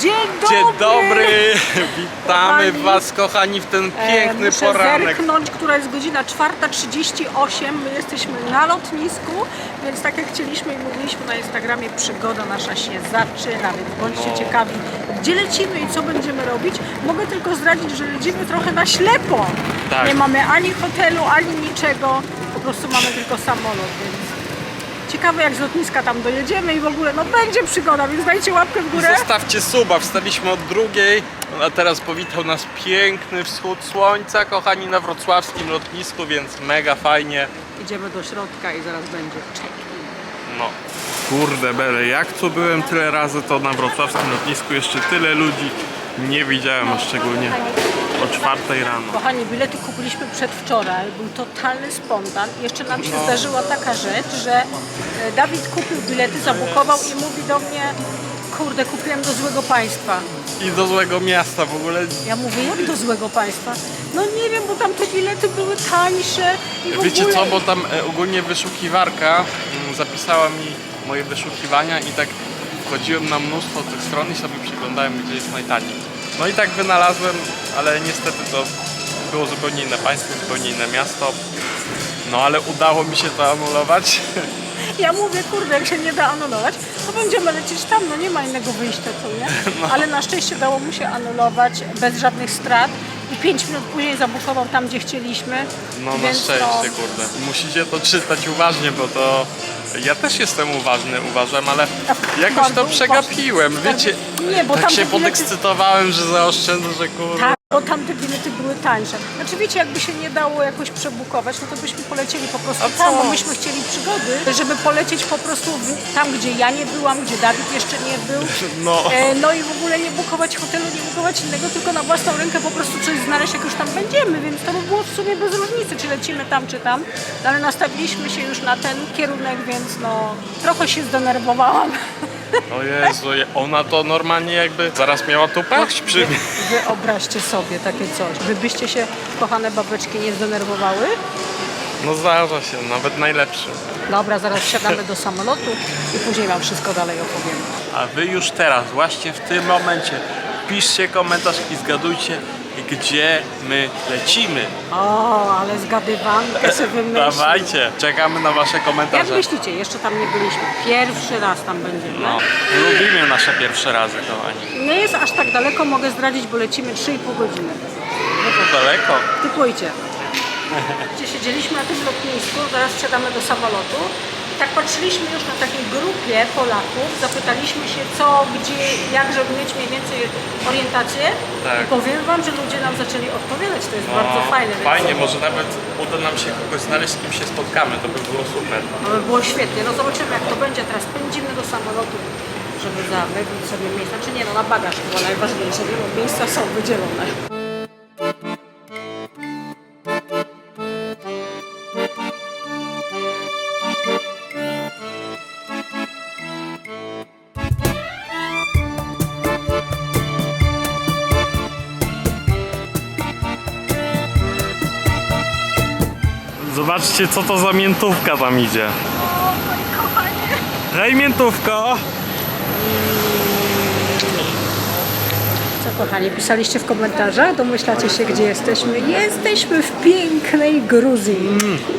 Dzień dobry! Dzień dobry! Witamy Kochani. Was kochani w ten E, piękny Muszę poranek. zerknąć, która jest godzina 4.38. My jesteśmy na lotnisku, więc tak jak chcieliśmy i mówiliśmy na Instagramie, przygoda nasza się zaczyna, więc bądźcie No. ciekawi, gdzie lecimy i co będziemy robić. Mogę tylko zdradzić, że lecimy trochę na ślepo. Tak. Nie mamy ani hotelu, ani niczego, po prostu mamy tylko samolot, więc ciekawe jak z lotniska tam dojedziemy i w ogóle, no będzie przygoda, więc dajcie łapkę w górę. Zostawcie suba, wstaliśmy od drugiej, a teraz powitał nas piękny wschód słońca, kochani, na wrocławskim lotnisku, więc mega fajnie. Idziemy do środka i zaraz będzie check No. Kurde bele, jak tu byłem tyle razy, to na wrocławskim lotnisku jeszcze tyle ludzi nie widziałem, szczególnie o czwartej rano. Kochani, bilety kupiliśmy przedwczoraj, był totalny spontan. Jeszcze nam się zdarzyła taka rzecz, że e, Dawid kupił bilety, zabukował i mówi do mnie kurde, kupiłem do złego państwa. I do złego miasta w ogóle. Ja mówię, jak do złego państwa? No nie wiem, bo tam te bilety były tańsze i w Wiecie ogóle... co, bo tam e, ogólnie wyszukiwarka mm, zapisała mi moje wyszukiwania i tak wchodziłem na mnóstwo tych stron i sobie przeglądałem, gdzie jest najtaniej. No i tak wynalazłem, ale niestety to było zupełnie inne państwo, zupełnie inne miasto. No ale udało mi się to anulować. Ja mówię, kurde, jak się nie da anulować, to będziemy lecieć tam, no nie ma innego wyjścia, co nie? No. Ale na szczęście dało mu się anulować bez żadnych strat i 5 minut później zabukował tam, gdzie chcieliśmy. No na Więc szczęście, no, kurde. Musicie to czytać uważnie, bo to ja też jestem uważny, uważam, ale jakoś to przegapiłem. Wiecie, Nie, bo tak tam się te bilety- podekscytowałem, że zaoszczędzę, że kurde. Tak, bo tamte bilety były tańsze. Znaczy wiecie, jakby się nie dało jakoś przebukować, no to byśmy polecieli po prostu tam, bo myśmy chcieli przygody, żeby polecieć po prostu w, tam, gdzie ja nie byłam, gdzie Dawid jeszcze nie był. No. E, no i w ogóle nie bukować hotelu, nie bukować innego, tylko na własną rękę po prostu coś znaleźć, jak już tam będziemy, więc to by było w sumie bez różnicy, czy lecimy tam, czy tam. No, ale nastawiliśmy się już na ten kierunek, więc no trochę się zdenerwowałam. O Jezu, je- ona to normalnie jakby zaraz miała tu paść przy mnie. Wyobraźcie sobie takie coś. Wy byście się, kochane babeczki, nie zdenerwowały? No zdarza się, nawet najlepszy. Dobra, zaraz wsiadamy do samolotu i później Wam wszystko dalej opowiem. A wy już teraz, właśnie w tym momencie, piszcie komentarz i zgadujcie, gdzie my lecimy. O, ale zgadywankę sobie wymyślił. Dawajcie, czekamy na wasze Jak komentarze. myślicie? Jeszcze tam nie byliśmy. Pierwszy raz tam będziemy. No, lubimy nasze pierwsze razy, kochani. Nie jest aż tak daleko, mogę zdradzić, bo lecimy 3,5 godziny. No to daleko. Typujcie. Gdzie siedzieliśmy na tym lotnisku, zaraz wsiadamy do samolotu. Tak patrzyliśmy już na takiej grupie Polaków, zapytaliśmy się co, gdzie, jak, żeby mieć mniej więcej orientację. Tak. I powiem Wam, że ludzie nam zaczęli odpowiadać, to jest No, bardzo fajne. więc Fajnie, może nawet uda nam się kogoś znaleźć, z kim się spotkamy, to by było super. To by było świetnie. No zobaczymy jak to będzie. Teraz pędzimy do samolotu, żeby zamówić sobie miejsca. Czy nie, no na bagaż chyba najważniejsze, nie? bo miejsca są wydzielone. Zobaczcie, co to za miętówka tam idzie. O, moi kochanie! Hej, miętówko! Co kochani, pisaliście w komentarzach? Domyślacie się, gdzie jesteśmy? Jesteśmy w pięknej Gruzji.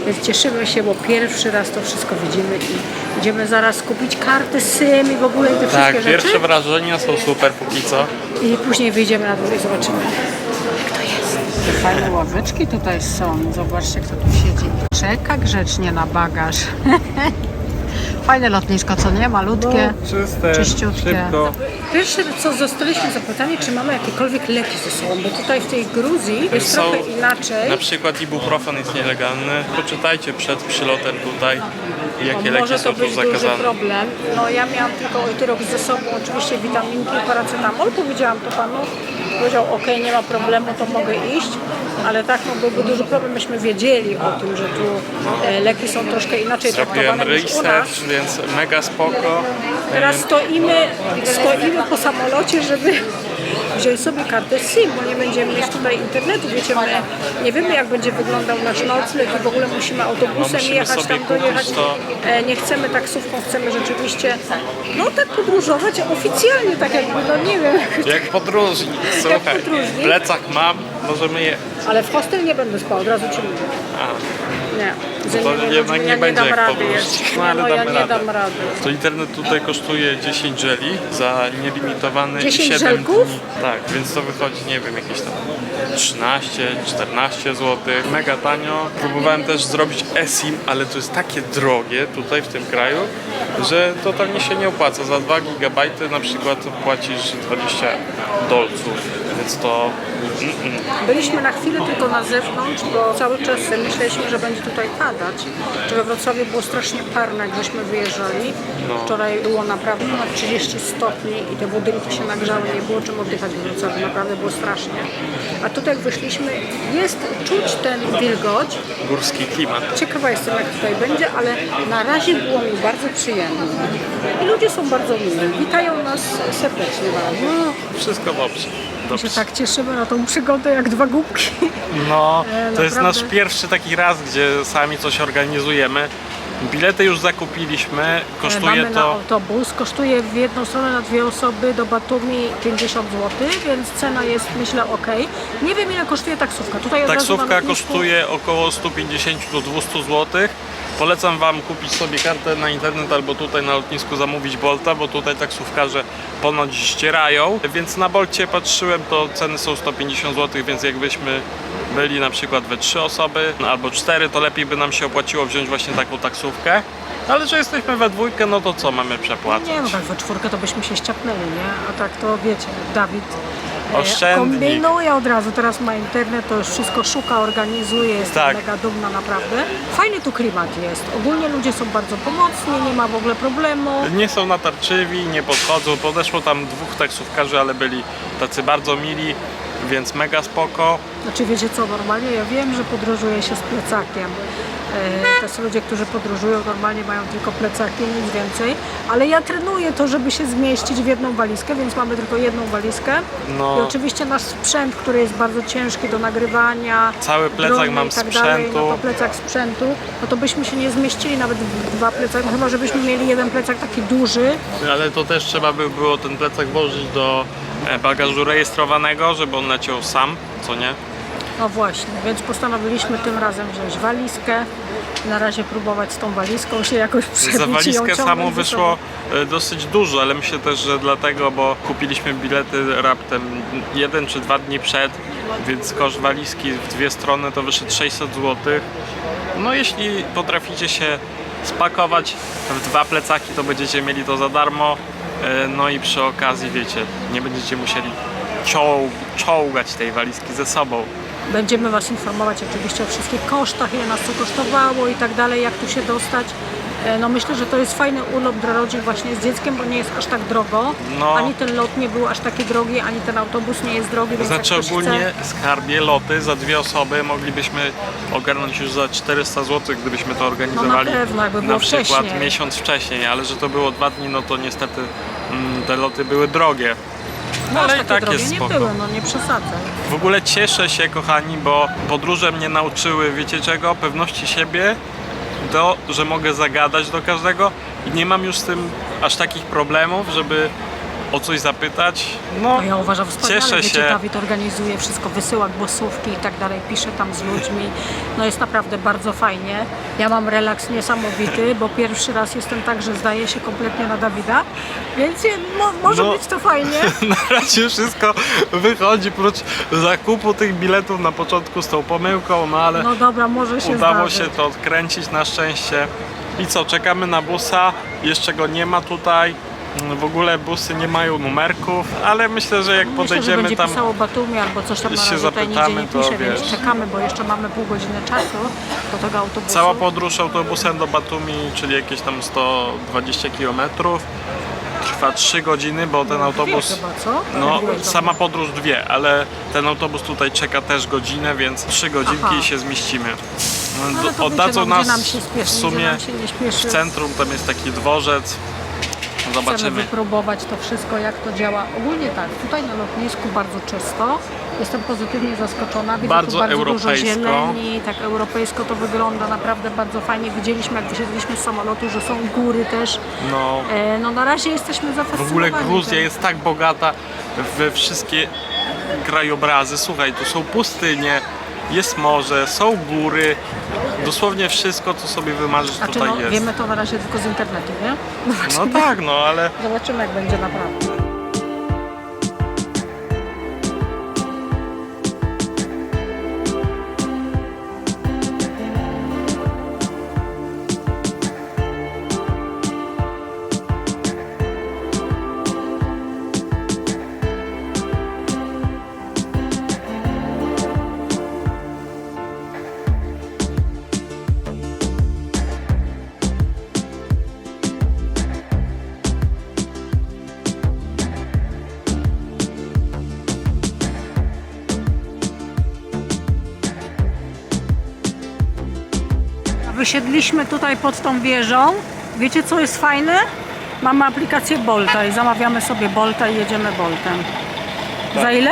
Więc cieszymy się, bo pierwszy raz to wszystko widzimy i idziemy zaraz kupić kartę SIM i w ogóle te Tak, wszystkie pierwsze rzeczy. wrażenia są super póki co. I później wyjdziemy na dół i zobaczymy, jak to jest. Fajne ławeczki tutaj są. Zobaczcie, kto tu siedzi. Czeka grzecznie na bagaż. Fajne lotnisko, co nie? Malutkie. Czyste, Czyściutkie. szybko. Pierwsze co zostaliśmy zapytani, czy mamy jakiekolwiek leki ze sobą, bo tutaj w tej Gruzji jest Są- trochę inaczej. Na przykład ibuprofen jest nielegalny. Poczytajcie przed przylotem tutaj, jakie Może leki to są tu być duży zakazane. problem. No ja miałam tylko Eutyrok ze sobą, oczywiście witaminki i paracetamol. Powiedziałam to panu. Powiedział, ok, nie ma problemu, to mogę iść. Ale tak, no byłby duży problem, byśmy wiedzieli o tym, że tu e, leki są troszkę inaczej Zrobiłem traktowane niż u nas. research, więc mega spoko. Teraz stoimy, stoimy po samolocie, żeby wziąć sobie kartę SIM, bo nie będziemy mieć tutaj internetu. Wiecie, my nie wiemy jak będzie wyglądał nasz nocleg i w ogóle musimy No, autobusem musimy jechać tam dojechać. to E, Nie chcemy taksówką, chcemy rzeczywiście, no tak podróżować oficjalnie, tak jakby, no nie wiem, Jak podróżnik, słuchaj. podróżnik. Plecak mam, możemy je... ale w hostel nie będę spał, od razu ci mówię. Nie, z to innymi jednak nie ja nie będzie dam jak rady podróż. jeszcze. No, Nie, ale no ja damy nie radę. dam rady. To internet tutaj kosztuje 10 żeli za nielimitowany 10 7 żelków? dni. Tak, więc to wychodzi, nie wiem, jakieś tam 13, 14 zł. Mega tanio. Próbowałem też zrobić eSIM, ale to jest takie drogie tutaj w tym kraju, że totalnie się nie opłaca. Za 2 GB na przykład płacisz 20 dolców, więc to... Byliśmy na chwilę tylko na zewnątrz, bo cały czas myśleliśmy, że będzie tutaj padać. Że we Wrocławiu było strasznie parno, jak żeśmy wyjeżdżali. No. Wczoraj było naprawdę ponad 30 stopni i te budynki się nagrzały, nie było czym oddychać w Wrocławiu, naprawdę było strasznie. A tutaj jak wyszliśmy, jest czuć ten wilgoć. Górski klimat. Ciekawa jestem, jak tutaj będzie, ale na razie było mi bardzo przyjemnie. I ludzie są bardzo mili, witają nas serdecznie. No, wszystko dobrze. My dobrze. się tak cieszymy na tą przygodę jak dwa głupki. No, E, to jest nasz pierwszy taki raz, gdzie sami coś organizujemy. Bilety już zakupiliśmy, kosztuje Mamy na to... autobus, kosztuje w jedną stronę na dwie osoby do Batumi 50 zł, więc cena jest myślę ok. Nie wiem ile kosztuje taksówka. Tutaj od razu na Taksówka kosztuje około 150 do 200 zł. Polecam Wam kupić sobie kartę na internet albo tutaj na lotnisku zamówić Bolta, bo tutaj taksówkarze ponoć ścierają. Więc na Bolcie patrzyłem, to ceny są 150 zł, więc jakbyśmy byli na przykład we trzy osoby albo cztery, to lepiej by nam się opłaciło wziąć właśnie taką taksówkę. Ale że jesteśmy we dwójkę, no to co mamy przepłacić? Nie no tak we czwórkę to byśmy się ściapnęli, nie? A tak to wiecie, Dawid e, Oszczędnik. kombinuje od razu, teraz ma internet, to już wszystko szuka, organizuje, jest Tak. mega dumna naprawdę. Fajny tu klimat jest, ogólnie ludzie są bardzo pomocni, nie ma w ogóle problemu. Nie są natarczywi, nie podchodzą. Podeszło tam dwóch taksówkarzy, ale byli tacy bardzo mili, więc mega spoko. Znaczy wiecie co, normalnie ja wiem, że podróżuje się z plecakiem. E, Tacy ludzie, którzy podróżują normalnie mają tylko plecaki, nic więcej. Ale ja trenuję to, żeby się zmieścić w jedną walizkę, więc mamy tylko jedną walizkę. No. I oczywiście nasz sprzęt, który jest bardzo ciężki do nagrywania. Cały plecak mam i tak dalej, sprzętu. No to plecak sprzętu, no to byśmy się nie zmieścili nawet w dwa plecaki, no chyba żebyśmy mieli jeden plecak taki duży. Ale to też trzeba by było ten plecak włożyć do e, bagażu rejestrowanego, żeby on leciał sam, co nie? No właśnie, więc postanowiliśmy tym razem wziąć walizkę. Na razie próbować z tą walizką się jakoś przebić Za i ją walizkę ciągnąć samą ze wyszło e, dosyć dużo, ale myślę też, że dlatego, bo kupiliśmy bilety raptem jeden czy dwa dni przed, więc koszt walizki w dwie strony to wyszedł 600 zł. No jeśli potraficie się spakować w dwa plecaki, to będziecie mieli to za darmo. E, No i przy okazji, wiecie, nie będziecie musieli czoł, czołgać tej walizki ze sobą. Będziemy Was informować oczywiście o wszystkich kosztach, ile nas to kosztowało i tak dalej, jak tu się dostać. E, No myślę, że to jest fajny urlop dla rodzin właśnie z dzieckiem, bo nie jest aż tak drogo. No. Ani ten lot nie był aż taki drogi, ani ten autobus nie jest drogi, więc Znaczy jak ogólnie chce... skarbie loty za dwie osoby moglibyśmy ogarnąć już za 400 zł, gdybyśmy to organizowali No pewno, jakby na było przykład wcześniej. miesiąc wcześniej, ale że to było dwa dni, no to niestety mm, te loty były drogie. No, ale i tak drogie jest nie spoko. były, no nie przesadzaj. W ogóle cieszę się kochani, bo podróże mnie nauczyły, wiecie czego? Pewności siebie, to, że mogę zagadać do każdego i nie mam już z tym aż takich problemów, żeby o coś zapytać. No, ja uważam wspaniale, cieszę wiecie, się. Dawid organizuje wszystko, wysyła głosówki i tak dalej, pisze tam z ludźmi. No jest naprawdę bardzo fajnie. Ja mam relaks niesamowity, bo pierwszy raz jestem tak, że zdaję się kompletnie na Dawida, więc je- mo, może No. być to fajnie. Na razie wszystko wychodzi, prócz zakupu tych biletów na początku z tą pomyłką, no ale No dobra, może się udało zdarzyć. się to odkręcić na szczęście. I co, czekamy na busa, jeszcze go nie ma tutaj. W ogóle busy nie mają numerków, ale myślę, że jak Myślę, że podejdziemy będzie tam, pisało Batumi albo coś tam na się razie tutaj nigdzie zapytamy, nie to pisze, więc wiesz. czekamy, bo jeszcze mamy pół godziny czasu do tego autobusu. cała podróż autobusem do Batumi, czyli jakieś tam 120 km, trwa 3 godziny, bo ten Dwie autobus... chyba, co? No, sama podróż dwie, ale ten autobus tutaj czeka też godzinę, więc trzy godzinki Aha. i się zmieścimy. Ale to Oddadzą no, nas nam się spieszy, w gdzie sumie nam się nie śpieszy. w centrum, tam jest taki dworzec. Chcemy Zobaczymy. wypróbować to wszystko, jak to działa. Ogólnie tak, tutaj na lotnisku bardzo czysto. Jestem pozytywnie zaskoczona. Widzę Bardzo tu bardzo dużo europejsko. zieleni, tak europejsko to wygląda naprawdę bardzo fajnie. Widzieliśmy, jak wysiedliśmy z samolotu, że są góry też. No, E, no na razie jesteśmy w zafascynowani. ogóle Gruzja tym. jest tak bogata we wszystkie krajobrazy. Słuchaj, tu są pustynie, jest morze, są góry. Dosłownie wszystko, co sobie wymarzysz Znaczy, tutaj no, jest. wiemy to na razie tylko z internetu, nie? No tak, no ale Zobaczymy, jak będzie naprawdę. Wysiedliśmy tutaj pod tą wieżą. Wiecie co jest fajne? Mamy aplikację Bolta i zamawiamy sobie Bolta i jedziemy Boltem. Za ile?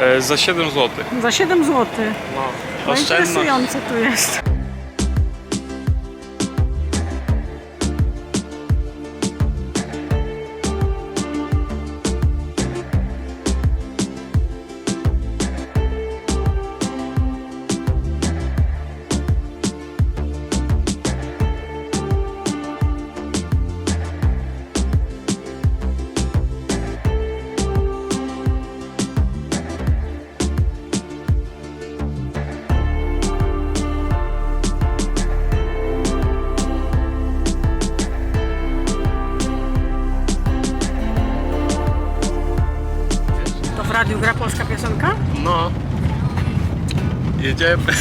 e, za 7 zł. Za 7 zł. No, No oszczędność. interesujące tu jest. Radiu gra polska piosenka? No. Jedziemy.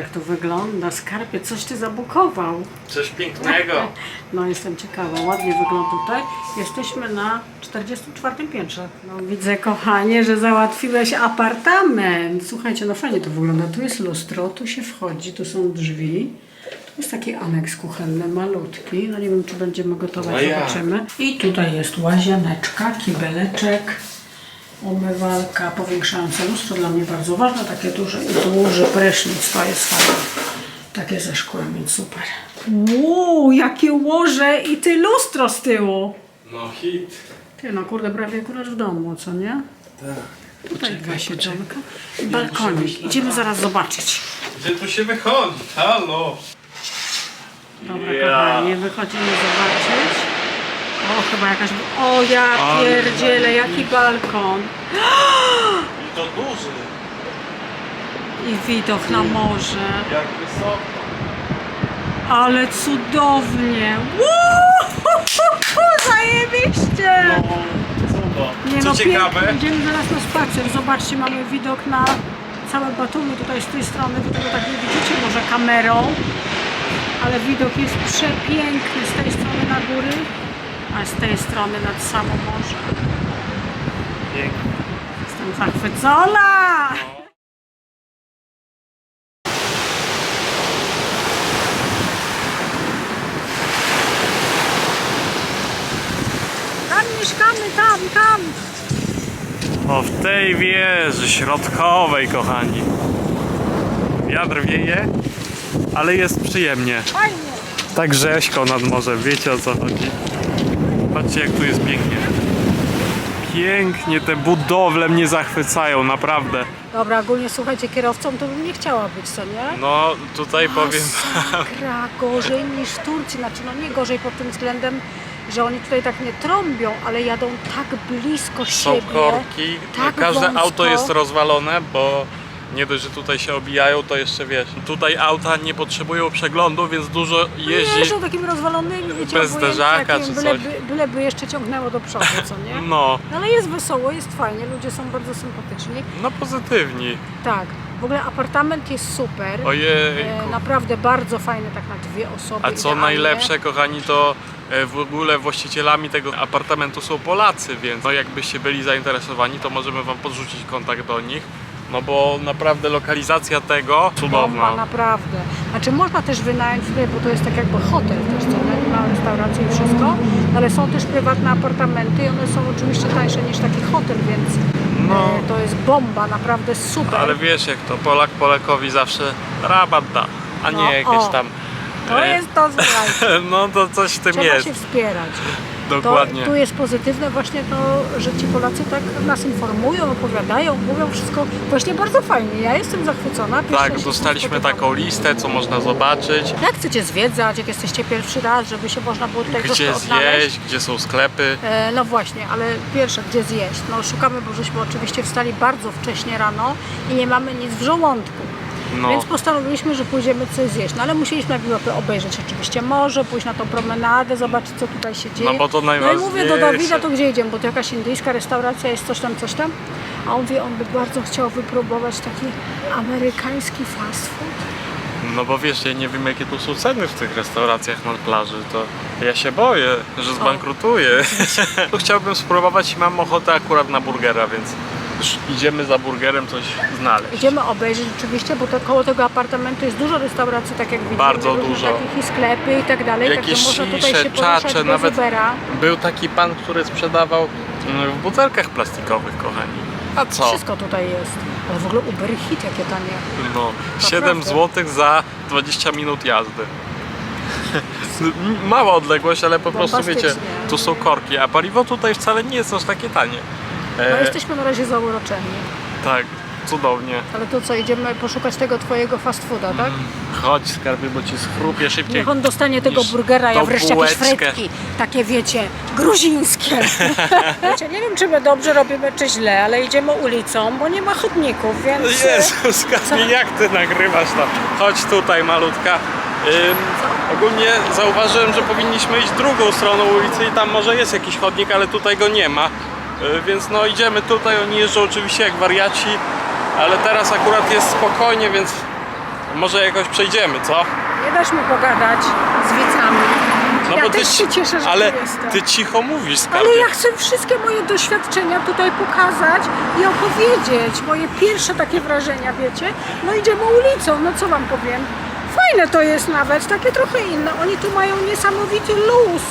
Jak to wygląda? Skarbie, coś ty zabukował. Coś pięknego. No jestem ciekawa, ładnie wygląda tutaj. Jesteśmy na 44 piętrze. No widzę kochanie, że załatwiłeś apartament. Słuchajcie, no fajnie to wygląda. Tu jest lustro, tu się wchodzi, tu są drzwi. Tu jest taki aneks kuchenny, malutki. No nie wiem, czy będziemy gotować, No jak? zobaczymy. I tutaj jest łazieneczka, kibeleczek. Umywalka powiększająca lustro dla mnie bardzo ważne, takie duże i duży prysznic, to jest fajne. Takie ze szkłem, więc super. Wow, jakie łoże i ty lustro z tyłu. No hit. Ty, no kurde, prawie akurat w domu, co nie? Tak. Tutaj dwa siedzonka balkonik. Idziemy zaraz zobaczyć. Gdzie tu się wychodzi? Halo. Dobra, Ja. kochani, wychodzimy zobaczyć. O, chyba jakaś... O, ja pierdzielę, jaki balkon. I to duży. I widok na morze. Jak wysoko. Ale cudownie. Woo! Zajebiście! No. Nie Co no, ciekawe, pięknie. Idziemy zaraz na spacer. Zobaczcie, mamy widok na całe Batumi. Tutaj z tej strony, wy tego tak nie widzicie może kamerą, ale widok jest przepiękny z tej strony na góry, a z tej strony nad samo morze. pięknie. Jestem zachwycona! Tam mieszkamy, tam, tam! O, w tej wieży środkowej, kochani. Wiatr wieje, ale jest przyjemnie. Fajnie! Tak rzeźko nad morzem, wiecie o co chodzi. Patrzcie jak tu jest pięknie. Pięknie, te budowle mnie zachwycają, naprawdę. Dobra, ogólnie słuchajcie, kierowcą to bym nie chciała być, co nie? No, tutaj powiem... Masakra, gorzej niż w Turcji. Znaczy, no nie gorzej pod tym względem, że oni tutaj tak nie trąbią, ale jadą tak blisko Są siebie. korki, tak każde wąsko. auto jest rozwalone, bo nie dość, że tutaj się obijają, to jeszcze wiesz, tutaj auta nie potrzebują przeglądu, więc dużo Nie, jeździ. są takimi rozwalonymi, wiecie, bez zderzaka czy byleby, coś. byleby jeszcze ciągnęło do przodu, co nie? No, No ale jest wesoło, jest fajnie, ludzie są bardzo sympatyczni. no pozytywni. Tak, w ogóle apartament jest super. Ojej. E, naprawdę bardzo fajny, tak na dwie osoby. A co idealnie. najlepsze, kochani, to e, w ogóle właścicielami tego apartamentu są Polacy, więc no jakbyście byli zainteresowani, to możemy wam podrzucić kontakt do nich. No bo naprawdę lokalizacja tego Bomba, cudowna. naprawdę. Znaczy można też wynająć tutaj, bo to jest tak jakby hotel też, co nie? na restaurację i wszystko, ale są też prywatne apartamenty i one są oczywiście tańsze niż taki hotel, więc No. e, to jest bomba, naprawdę super. Ale wiesz jak to, Polak Polakowi zawsze rabat da, a nie No, jakieś o. tam... To jest to, słuchaj. No to coś w tym Trzeba jest, się wspierać. dokładnie. To, tu jest pozytywne właśnie to, że ci Polacy tak nas informują, opowiadają, mówią wszystko właśnie bardzo fajnie. Ja jestem zachwycona. Tak, dostaliśmy taką listę, co można zobaczyć, Jak chcecie zwiedzać, jak jesteście pierwszy raz, żeby się można było tutaj gdzie zjeść, gdzie są sklepy. E, no właśnie, ale pierwsze, gdzie zjeść? No szukamy, bo żeśmy oczywiście wstali bardzo wcześnie rano i nie mamy nic w żołądku. No, Więc postanowiliśmy, że pójdziemy coś zjeść. No ale musieliśmy najpierw obejrzeć oczywiście morze, pójść na tą promenadę, zobaczyć co tutaj się dzieje. No bo to No i mówię do najważniejsze. Dawida, to gdzie idziemy? Bo to jakaś indyjska restauracja jest coś tam, coś tam. A on wie, on by bardzo chciał wypróbować taki amerykański fast food. no bo wiesz, ja nie wiem jakie tu są ceny w tych restauracjach na plaży, to ja się boję, że zbankrutuję. Tu chciałbym spróbować i mam ochotę akurat na burgera, więc idziemy za burgerem coś znaleźć. Idziemy obejrzeć oczywiście, bo to, koło tego apartamentu jest dużo restauracji, tak jak widzimy. Bardzo dużo. Takich i sklepy i tak dalej, Jakieś także można tutaj cisze, się poruszać czacze, nawet Ubera. był taki pan, który sprzedawał mm, w butelkach plastikowych, kochani. A co? Wszystko tutaj jest. Ale w ogóle Uber Hit jakie tanie. No, 7 Naprawdę. zł za 20 minut jazdy. Mała odległość, ale po prostu wiecie, tu są korki, a paliwo tutaj wcale nie jest aż takie tanie. No E, jesteśmy na razie zauroczeni. Tak, cudownie. Ale to co, idziemy poszukać tego twojego fast fooda, tak? Chodź skarbie, bo ci schrupie szybciej. Niech on dostanie tego niż burgera, ja tą wreszcie jakieś bułeczkę. frytki. Takie wiecie, gruzińskie. wiecie, nie wiem czy my dobrze robimy, czy źle, ale idziemy ulicą, bo nie ma chodników, więc... e, Jezus, skarbie, jak ty nagrywasz tam? Chodź tutaj, malutka. Ym, ogólnie zauważyłem, że powinniśmy iść drugą stroną ulicy i tam może jest jakiś chodnik, ale tutaj go nie ma. Y, Więc no idziemy tutaj, oni jeżdżą oczywiście jak wariaci, ale teraz akurat jest spokojnie, więc może jakoś przejdziemy, co? Nie dasz mi pogadać z widzami. No ja bo ty, też się ci- cieszę, że ale jestem. ty cicho mówisz, skarbie. Ale ja chcę wszystkie moje doświadczenia tutaj pokazać i opowiedzieć. Moje pierwsze takie wrażenia, wiecie? No idziemy ulicą, no co wam powiem? Fajne to jest nawet, takie trochę inne. Oni tu mają niesamowity luz.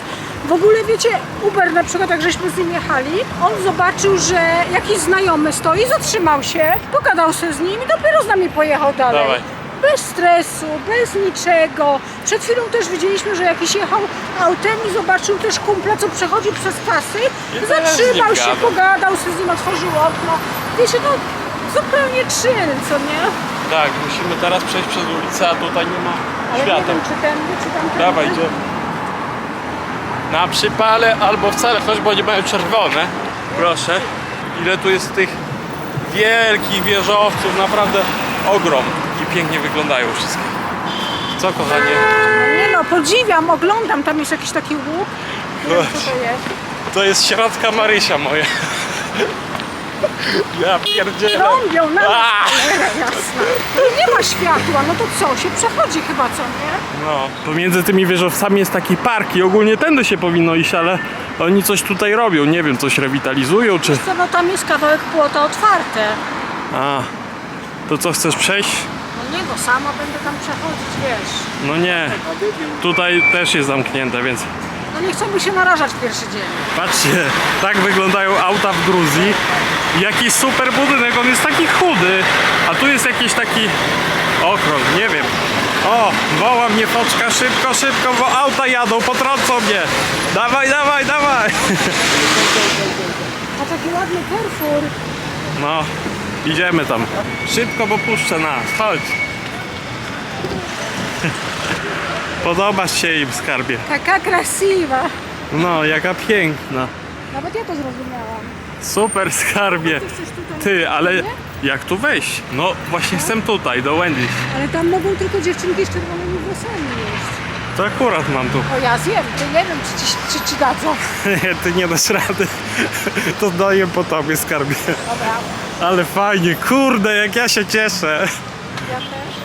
W ogóle wiecie, Uber na przykład, jak żeśmy z nim jechali, on zobaczył, że jakiś znajomy stoi, zatrzymał się, pogadał się z nim i dopiero z nami pojechał dalej. Dawaj. Bez stresu, bez niczego. Przed chwilą też widzieliśmy, że jakiś jechał autem i zobaczył też kumpla, co przechodzi przez pasy. I Zatrzymał się, gadał. pogadał się z nim, otworzył okno. Wiecie, no zupełnie chill, co nie? Tak, musimy teraz przejść przez ulicę, a tutaj nie ma Ale nie świateł. wiem, czy tędy, czy tamtędy. Dawaj, idziemy. Na przypale albo wcale, choć bo nie mają czerwone. Proszę. Ile tu jest tych wielkich wieżowców, naprawdę ogrom. I pięknie wyglądają wszystkie. Co kochanie? No nie no, podziwiam, oglądam, tam jest jakiś taki łuk. Nie wiem, co to jest. To jest środka Marysia moja. Ja pierdzielę. Trąbią na A! jasna. No nie ma światła, no to co, się przechodzi chyba, co nie? No. Pomiędzy tymi wieżowcami jest taki park i ogólnie tędy się powinno iść, ale oni coś tutaj robią. Nie wiem, coś rewitalizują czy... Co, no tam jest kawałek płota otwarte. A, to co chcesz przejść? No nie, no sama będę tam przechodzić, wiesz. No nie, tutaj też jest zamknięte, więc No nie chcemy się narażać w pierwszy dzień. patrzcie, tak wyglądają auta w Gruzji. Jaki super budynek, on jest taki chudy, a tu jest jakiś taki okrąg, nie wiem. O, woła mnie foczka, szybko, szybko, bo auta jadą, potrącą mnie. Dawaj, dawaj, dawaj. A taki ładny Carrefour. No, idziemy tam. Szybko, bo puszczę nas, chodź. Podobasz się im, skarbie. Taka krasiwa. No, jaka piękna. Nawet ja to zrozumiałam. Super skarbie. Ty chcesz tutaj Ty, ale nie? jak tu wejść? No właśnie chcę tutaj, do Wendy's. Ale tam mogą tylko dziewczynki z czerwonymi włosami jeść. To akurat mam tu. O ja zjem, ty nie wiem czy ci, czy ci dadzą. Ty nie dasz rady. To daję po tobie skarbie. Dobra, Ale fajnie, kurde, jak ja się cieszę. ja też.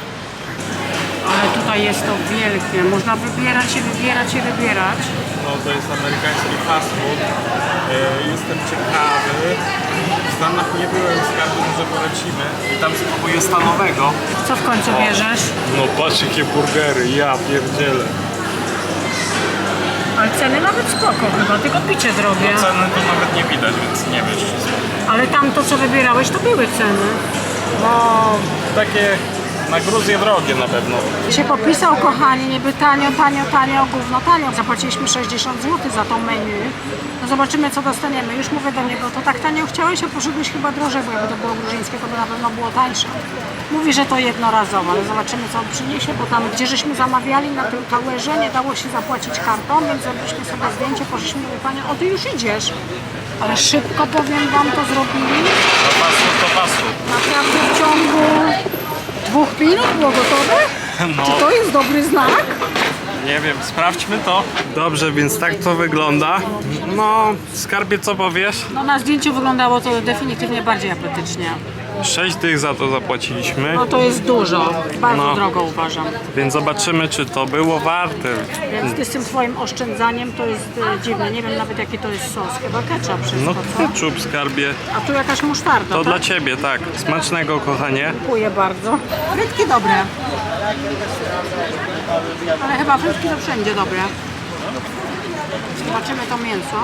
Ale tutaj jest to wielkie. Można wybierać się, wybierać się, wybierać. No to jest amerykański fast food. E, Jestem ciekawy. W Stanach nie byłem skarby, może polecimy. I tam spróbuję stanowego. Co w końcu bierzesz? No patrz jakie burgery, ja pierdzielę. ceny nawet spoko chyba, tylko picie drogie. Ceny to nawet nie widać, więc nie wiesz. Ale tam to co wybierałeś to były ceny. No, takie na Gruzję drogie na pewno. się popisał, kochani, niby tanio, tanio, tanio, gówno tanio. Zapłaciliśmy 60 zł za tą menu. No zobaczymy, co dostaniemy. Już mówię do niego, to tak tanio chciałeś, a poszedłeś chyba drożej, bo jakby to było gruzińskie, to by na pewno było tańsze. Mówi, że to jednorazowo, ale zobaczymy, co on przyniesie, bo tam, gdzie żeśmy zamawiali na tym towerze, nie dało się zapłacić kartą, więc zrobiliśmy sobie zdjęcie, poszliśmy do pani, o, ty już idziesz. Ale szybko, powiem wam, to zrobili. Do pasu, do pasu. Naprawdę w ciągu dwóch minut było gotowe? No. Czy to jest dobry znak? Nie wiem, sprawdźmy to. Dobrze, więc tak to wygląda. No, skarbie co powiesz? No na zdjęciu wyglądało to definitywnie bardziej apetycznie. 6 tych za to zapłaciliśmy, No to jest dużo, bardzo No. drogo uważam. więc zobaczymy czy to było warte. Więc z tym swoim oszczędzaniem to jest e, dziwne. Nie wiem nawet jaki to jest sos. Chyba ketchup wszystko, No co? ketchup skarbie. A tu jakaś musztarda, To tak? dla ciebie, tak. Smacznego kochanie. Dziękuję bardzo. Frytki dobre. Ale chyba frytki to wszędzie dobre. Zobaczymy to mięso.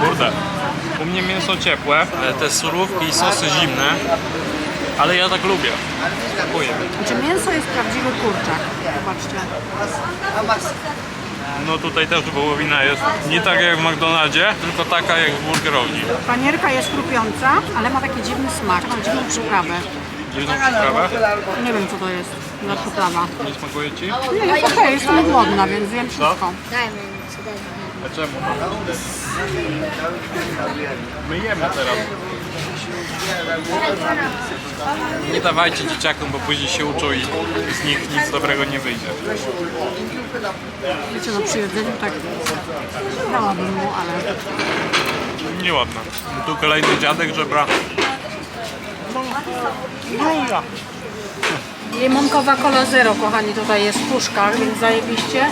Kurde. U mnie mięso ciepłe, te surówki i sosy zimne. Ale ja tak lubię. Dziękuję. Znaczy mięso jest prawdziwy kurczak. Zobaczcie. No tutaj też wołowina jest nie tak jak w McDonaldzie, tylko taka jak w burgerowni. Panierka jest chrupiąca, ale ma taki dziwny smak, ma dziwną przyprawę. Dziwną przyprawę. Nie wiem co to jest za przyprawa. Nie smakuje ci? Nie, jest okej, jestem głodna, więc wiem wszystko. Dajmy co dajmy. A czemu? My jemy teraz. Nie dawajcie dzieciakom, bo później się uczą i z nich nic dobrego nie wyjdzie. Wiecie, no przy jedzeniu tak dałabym mu, ale Nieładne. Tu kolejny dziadek żebra. Gruja. Limonkowa cola zero, kochani, tutaj jest w puszkach, więc zajebiście.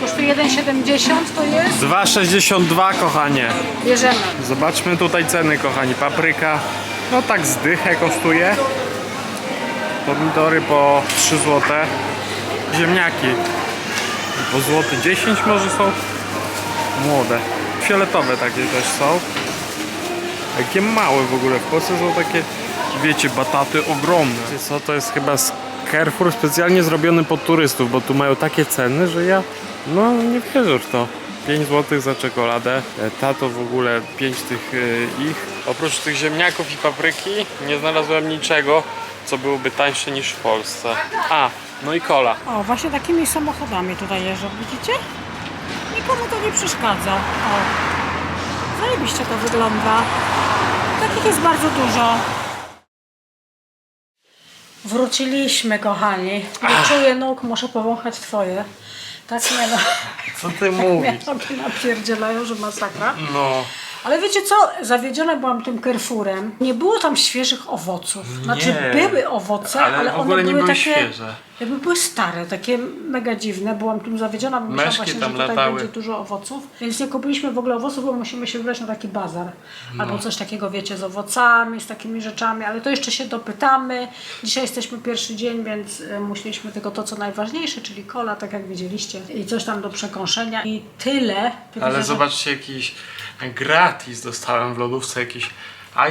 Kosztuje 1,70 to jest. 2,62 kochanie. Bierzemy. Zobaczmy tutaj ceny kochani. Papryka, no tak zdychę kosztuje. Pomidory po 3 zł. Ziemniaki po złoty 10 może są. Młode. Fioletowe takie też są. Jakie małe w ogóle. W Polsce są takie, wiecie, bataty ogromne. Co to jest chyba z Carrefour specjalnie zrobiony pod turystów, bo tu mają takie ceny, że ja no nie wierzę w to. 5 zł za czekoladę, e, tato w ogóle 5 tych e, ich. Oprócz tych ziemniaków i papryki nie znalazłem niczego, co byłoby tańsze niż w Polsce. A, no i kola. O, właśnie takimi samochodami tutaj jeżdżą, widzicie? Nikomu to nie przeszkadza. O, zajebiście to wygląda. Takich jest bardzo dużo. Wróciliśmy, kochani. Nie czuję nóg, muszę powąchać twoje. Tak nie no. Co ty mówisz? Mnie nogi napierdzielają, że masakra. No, Ale wiecie co? Zawiedziona byłam tym Carrefourem. Nie było tam świeżych owoców. Znaczy Nie. były owoce, Ale ale, w ogóle one nie były, były takie, świeże. Jakby były stare, takie mega dziwne. Byłam tym zawiedziona, bo myślałam właśnie, tam że tutaj latały. będzie dużo owoców. Więc nie kupiliśmy w ogóle owoców, bo musimy się wybrać na taki bazar. No. Albo coś takiego, wiecie, z owocami, z takimi rzeczami, ale to jeszcze się dopytamy. Dzisiaj jesteśmy pierwszy dzień, więc y, musieliśmy tylko to, co najważniejsze, czyli kola, tak jak widzieliście, i coś tam do przekąszenia i tyle. Ale że- zobaczcie jakiś gratis dostałem w lodówce jakiś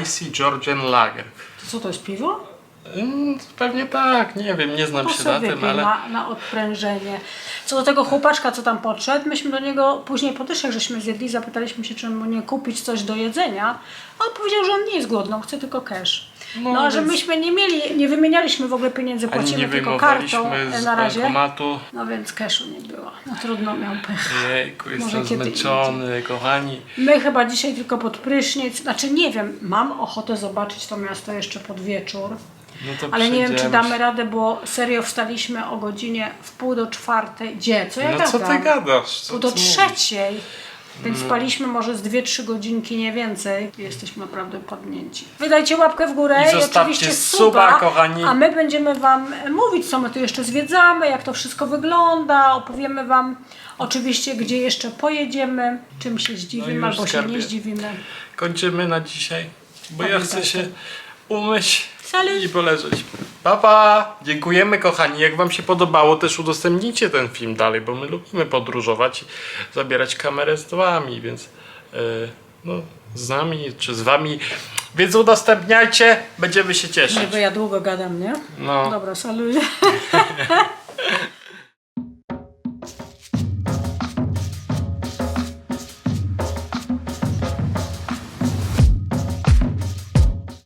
Icy Georgian Lager. To co to jest piwo? Mm, pewnie tak, nie wiem, nie znam się na sobie tym, ale... na, na odprężenie. Co do tego chłopaczka, co tam podszedł, myśmy do niego później po dyszach, żeśmy zjedli, zapytaliśmy się, czy mu nie kupić coś do jedzenia. A on powiedział, że on nie jest głodny, on chce tylko cash. No, a że więc- myśmy nie mieli, nie wymienialiśmy w ogóle pieniędzy, Ani płacimy nie tylko kartą wyjmowaliśmy e, z na razie. bankomatu. No więc cashu nie było. No trudno, miał pech. Jejku, jestem kiedy zmęczony, kochani. My chyba dzisiaj tylko pod prysznic, znaczy nie wiem, mam ochotę zobaczyć to miasto jeszcze pod wieczór. No Ale nie wiem, czy damy się. radę, bo serio wstaliśmy o godzinie w pół do czwartej. Gdzie? Co ja No gadam? co ty gadasz? Co Pół do mówisz? trzeciej. Więc spaliśmy może z 2-3 godzinki, nie więcej. Jesteśmy naprawdę padnięci. Wydajcie łapkę w górę I i, oczywiście suba, suba, kochani. A my będziemy Wam mówić, co my tu jeszcze zwiedzamy, jak to wszystko wygląda. Opowiemy Wam oczywiście, gdzie jeszcze pojedziemy, czym się zdziwimy No albo się skarbie. nie zdziwimy. Kończymy na dzisiaj, bo ja chcę się umyć Salut. I poleżeć. Pa, pa! Dziękujemy kochani. Jak wam się podobało, też udostępnijcie ten film dalej, bo my lubimy podróżować i zabierać kamerę z wami, więc e, no, z nami czy z wami. Więc udostępniajcie, będziemy się cieszyć. Nie, bo ja długo gadam, nie? No. Dobra, saluję.